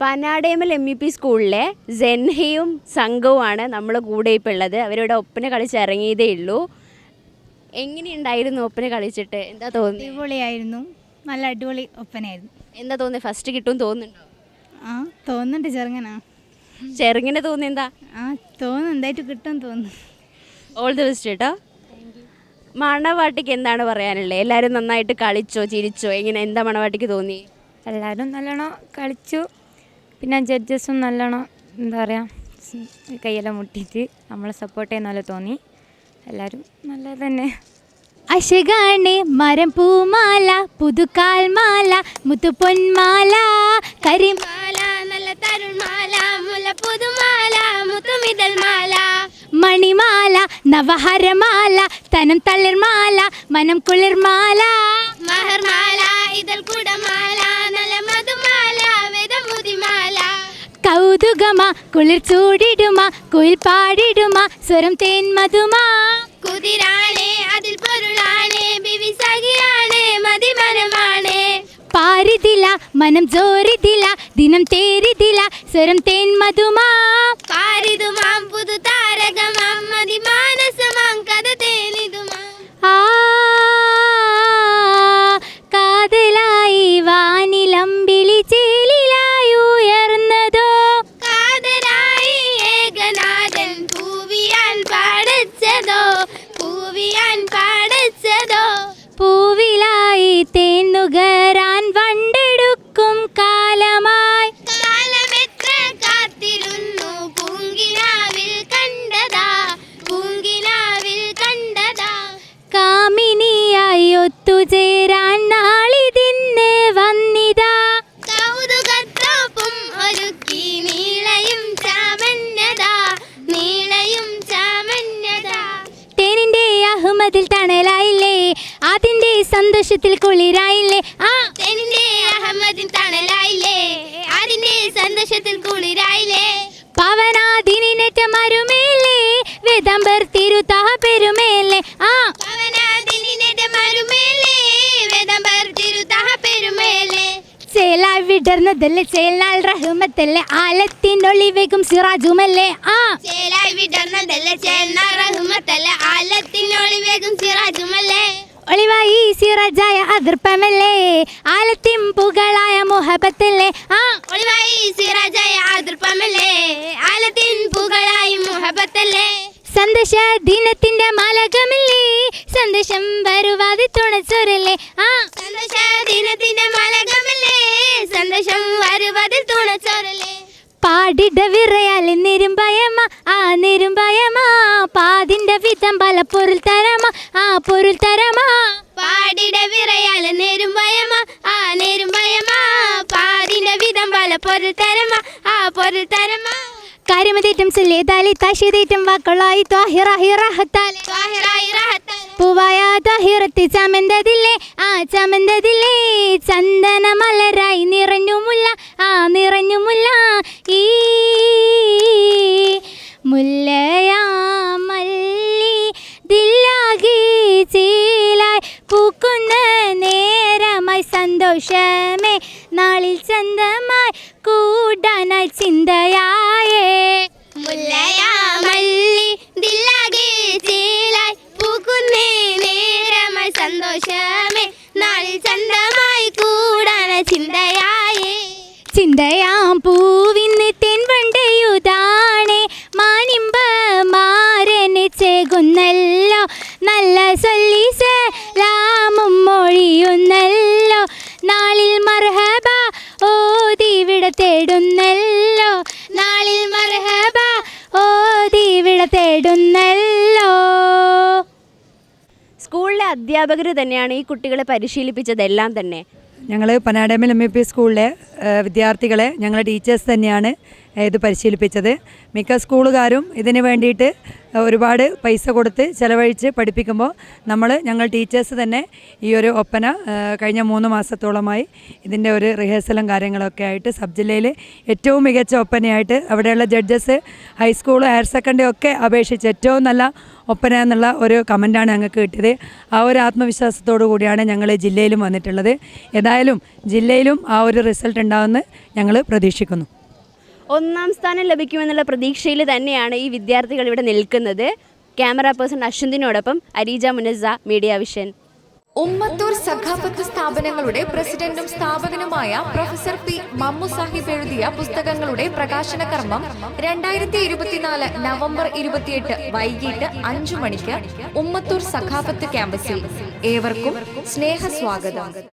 Panademal M E P സ്കൂളിലെ ജെൻഹയും സംഘവുമാണ് നമ്മൾ കൂടെ ഇപ്പോൾ ഉള്ളത്. അവരിവിടെ ഒപ്പന കളിച്ച് ഇറങ്ങിയതേ ഉള്ളൂ. എങ്ങനെയുണ്ടായിരുന്നു ഒപ്പന കളിച്ചിട്ട്? എന്താ തോന്നി അടിപൊളിയായിരുന്നു. നല്ല അടിപൊളി ഒപ്പനായിരുന്നു എന്താ തോന്നി ഫസ്റ്റ് കിട്ടും തോന്നുന്നുണ്ടോ? ആ തോന്നുന്നുണ്ട് ചെറുങ്ങനാ. ചെറുങ്ങനെ തോന്നി എന്താ? ആ തോന്നുന്നു. എന്തായിട്ട് കിട്ടും തോന്നുന്നു. ഓൾ ദി ബെസ്റ്റ് കേട്ടോ മണവാട്ടിക്ക് എന്താണ് പറയാനുള്ളത് എല്ലാവരും നന്നായിട്ട് കളിച്ചോ ചിരിച്ചോ? എങ്ങനെ എന്താ മണവാട്ടിക്ക് തോന്നി എല്ലാവരും നല്ലോണം കളിച്ചു. പിന്നെ ജഡ്ജസും നല്ലോണം എന്താ പറയുക കയ്യെല്ലാം മുട്ടിയിട്ട് നമ്മളെ സപ്പോർട്ട് ചെയ്യുന്ന പോലെ തോന്നി. എല്ലാവരും നല്ലത് തന്നെ. അശകാണ് മരം പൂമാല പുതുക്കാൽമാല മുത്തുപൊന്മാല കരിമാല നല്ല തരുൺമാല മുല പുതുമാല മുത്തുമിതൽമാല മണിമാല നവഹരമാല തനം തളിർമാല മനം കുളിർമാല. മഹർമാല ഇതൽ കുടമാല കൗതുകമാ കുളിർ ചൂടിടുമാ കുയിൽ പാടിടുമാ സ്വരം തേൻ മധുമാ. കുതിരാണേ അതിൽ പൊരുളാണേ ബിവി സഖിയാണേ മതിമനമാണേ. പാരിതില മനം ജോരിതില ദിനം തേരിതില സ്വരം തേൻ മധുമാ. പാരിതുമാം പുതു താരകമാം ಪ್ರೀತಿ സന്തോഷത്തിൽ കുളിരായില്ലേ? ആ എന്റെ അഹമ്മദിൻ തണലായില്ലേ? അതിന്റെ സന്തോഷത്തിൽ കുളിരായില്ലേ? പവനാദിനേറ്റ മരുമേലേ വേദംബർ തിരുതാ പെരുമേലേ. ആ പവനാദിനേറ്റ മരുമേലേ വേദംബർ തിരുതാ പെരുമേലേ. ചേലാൽ വിടർന്നതല്ലേ ചേലാൽ റഹ്മത്തല്ലേ ആലത്തിനൊളിവേഗം സിറാജുമല്ലേ. ആ. ചേലാൽ വിടർന്നതല്ലേ ചേലാൽ റഹ്മത്തല്ലേ ആലത്തിനൊളിവേഗം സിറാജുമല്ലേ. ഒളിവായി സിറാജായ അതിർപ്പമല്ലേ? ആലത്തിൻ പുകളായ മുഹബത്തല്ലേ? ആ ഒളിവായി സിറാജായ അതിർപ്പമല്ലേ? ആലത്തിൻ മുഹബത്തല്ലേ? സന്ദേശ ദിനത്തിന്റെ മാലകമില്ലേ? സന്ദേശം വരുവാതെ തുണച്ചൊരല്ലേ? ആ സന്ദേശ ദിനത്തിന്റെ മാലകമില്ലേ? സന്ദേശം വരുവാതെ തുണച്ചൊരല്ലേ? പാടിട വിറയാൽ നിരുമ്പയമ്മ ആ നിരുമ്പയമ്മ പാതിന്റെ വിധം പല പൊരുൾ തരമ ആ പൊരുൾ തരമ. പാടിട വിറയാൽ നിരുമ്പയമ്മ ആ നിരുമ്പയമ്മ പാതിന്റെ വിധം പല പൊരുൾ തരമ ആ പൊരുൾ തരമ. കാര്യമതേറ്റം ചൊല്ലിയതാലി താശിതേറ്റം വാക്കുകളായി ത്വാഹിറാഹിറാഹത്താലെ പൂവായ ത്വാഹിറത്തി ചമന്തതില്ലേ ആ ചമന്തതില്ലേ. ചന്ദന മലരായി നിറഞ്ഞുമുല്ല ആ നിറഞ്ഞുമുല്ല ഈ സന്തോഷമേ നാളിൽ ചന്തമായി കൂടാനായി ചിന്തയായേ. മുല്ലയാ മല്ലി ദില്ലാകെ ചേലായി പൂക്കുന്നേ നേരമായി സന്തോഷമേ നാളിൽ ചന്തമായി കൂടാനായി ചിന്തയായേ. ചിന്തയാം പൂവിന്ന് തേടുന്നല്ലോ. നാളിൽ മർഹബ ഓതിവിട തേടുന്നല്ലോ. സ്കൂളിലെ അധ്യാപകർ തന്നെയാണ് ഈ കുട്ടികളെ പരിശീലിപ്പിച്ചതെല്ലാം തന്നെ. ഞങ്ങൾ പനാഡമിൽ എം എ പി സ്കൂളിലെ വിദ്യാർത്ഥികളെ ഞങ്ങളുടെ ടീച്ചേഴ്സ് തന്നെയാണ്. ഇത് പരിശീലിപ്പിച്ചത്. മിക്ക സ്കൂളുകാരും ഇതിന് വേണ്ടിയിട്ട് ഒരുപാട് പൈസ കൊടുത്ത് ചിലവഴിച്ച് പഠിപ്പിക്കുമ്പോൾ നമ്മൾ ഞങ്ങൾ ടീച്ചേഴ്സ് തന്നെ ഈ ഒരു ഒപ്പന കഴിഞ്ഞ മൂന്ന് മാസത്തോളമായി ഇതിന്റെ ഒരു റിഹേഴ്സലും കാര്യങ്ങളൊക്കെ ആയിട്ട് സബ് ജില്ലയിൽ ഏറ്റവും മികച്ച ഒപ്പനയായിട്ട് അവിടെയുള്ള ജഡ്ജസ് ഹൈസ്കൂൾ ഹയർ സെക്കൻഡറി ഒക്കെ അപേക്ഷിച്ച് ഏറ്റവും നല്ല ഒപ്പന എന്നുള്ള ഒരു കമന്റാണ് ഞങ്ങൾക്ക് കിട്ടിയത്. ആ ഒരു ആത്മവിശ്വാസത്തോടു കൂടിയാണ് ഞങ്ങൾ ജില്ലയിലും വന്നിട്ടുള്ളത്. ഏതായാലും ജില്ലയിലും ആ ഒരു റിസൾട്ട് ഉണ്ടാവുമെന്ന് ഞങ്ങൾ പ്രതീക്ഷിക്കുന്നു. ഒന്നാം സ്ഥാനം ലഭിക്കുമെന്നുള്ള പ്രതീക്ഷയിൽ തന്നെയാണ് ഈ വിദ്യാർത്ഥികൾ ഇവിടെ നിൽക്കുന്നത്. ക്യാമറ പേഴ്സൺ അശ്വന്തിനോടൊപ്പം അരീജ മുനസ മീഡിയ വിഷൻ. ഉമ്മത്തൂർ സഖാഫത്ത് സ്ഥാപനങ്ങളുടെ പ്രസിഡന്റും സ്ഥാപകനുമായ പ്രൊഫസർ പി മമ്മു സാഹിബ് എഴുതിയ പുസ്തകങ്ങളുടെ പ്രകാശന കർമ്മം രണ്ടായിരത്തി ഇരുപത്തിനാല് നവംബർ ഇരുപത്തിയെട്ട് വൈകിട്ട് അഞ്ചു മണിക്ക് ഉമ്മത്തൂർ സഖാഫത്ത് ക്യാമ്പസിൽ. ഏവർക്കും സ്നേഹ സ്വാഗതം